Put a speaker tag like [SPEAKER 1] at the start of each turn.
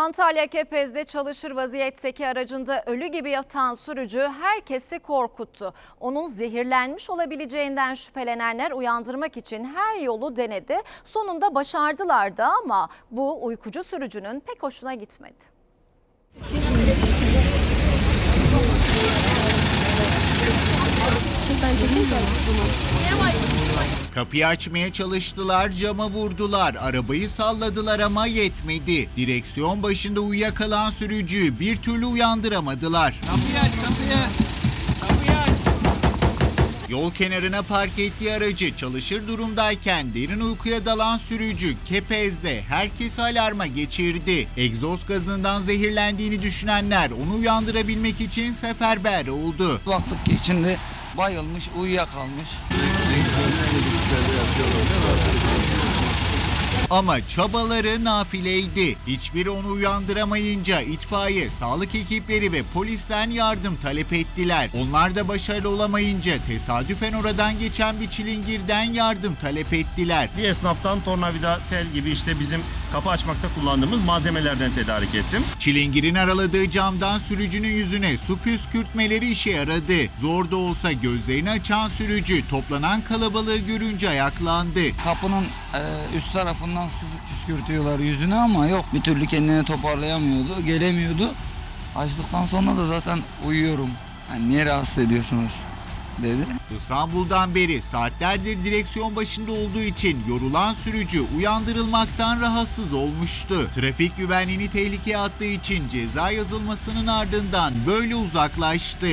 [SPEAKER 1] Antalya Kepez'de çalışır vaziyetteki aracında ölü gibi yatan sürücü herkesi korkuttu. Onun zehirlenmiş olabileceğinden şüphelenenler uyandırmak için her yolu denedi. Sonunda başardılar da ama bu uykucu sürücünün pek hoşuna gitmedi.
[SPEAKER 2] Kapıyı açmaya çalıştılar, cama vurdular. Arabayı salladılar ama yetmedi. Direksiyon başında uyuyakalan sürücüyü bir türlü uyandıramadılar.
[SPEAKER 3] Kapıyı aç kapıyı. Kapıyı aç.
[SPEAKER 2] Yol kenarına park ettiği aracı çalışır durumdayken derin uykuya dalan sürücü Kepez'de herkesi alarma geçirdi. Egzoz gazından zehirlendiğini düşünenler onu uyandırabilmek için seferber oldu.
[SPEAKER 4] Baktık ki içinde bayılmış, uyuyakalmış.
[SPEAKER 2] Ama çabaları nafileydi. Hiçbiri onu uyandıramayınca itfaiye, sağlık ekipleri ve polisten yardım talep ettiler. Onlar da başarılı olamayınca tesadüfen oradan geçen bir çilingirden yardım talep ettiler.
[SPEAKER 5] Bir esnaftan tornavida, tel gibi işte bizim kapı açmakta kullandığımız malzemelerden tedarik ettim.
[SPEAKER 2] Çilingirin araladığı camdan sürücünün yüzüne su püskürtmeleri işe yaradı. Zor da olsa gözlerini açan sürücü toplanan kalabalığı görünce ayaklandı.
[SPEAKER 4] Kapının e, üst tarafından su püskürtüyorlar yüzüne ama yok bir türlü kendini toparlayamıyordu, gelemiyordu. Açtıktan sonra da zaten uyuyorum. Yani niye rahatsız ediyorsunuz dedi.
[SPEAKER 2] İstanbul'dan beri saatlerdir direksiyon başında olduğu için yorulan sürücü uyandırılmaktan rahatsız olmuştu. Trafik güvenliğini tehlikeye attığı için ceza yazılmasının ardından böyle uzaklaştı.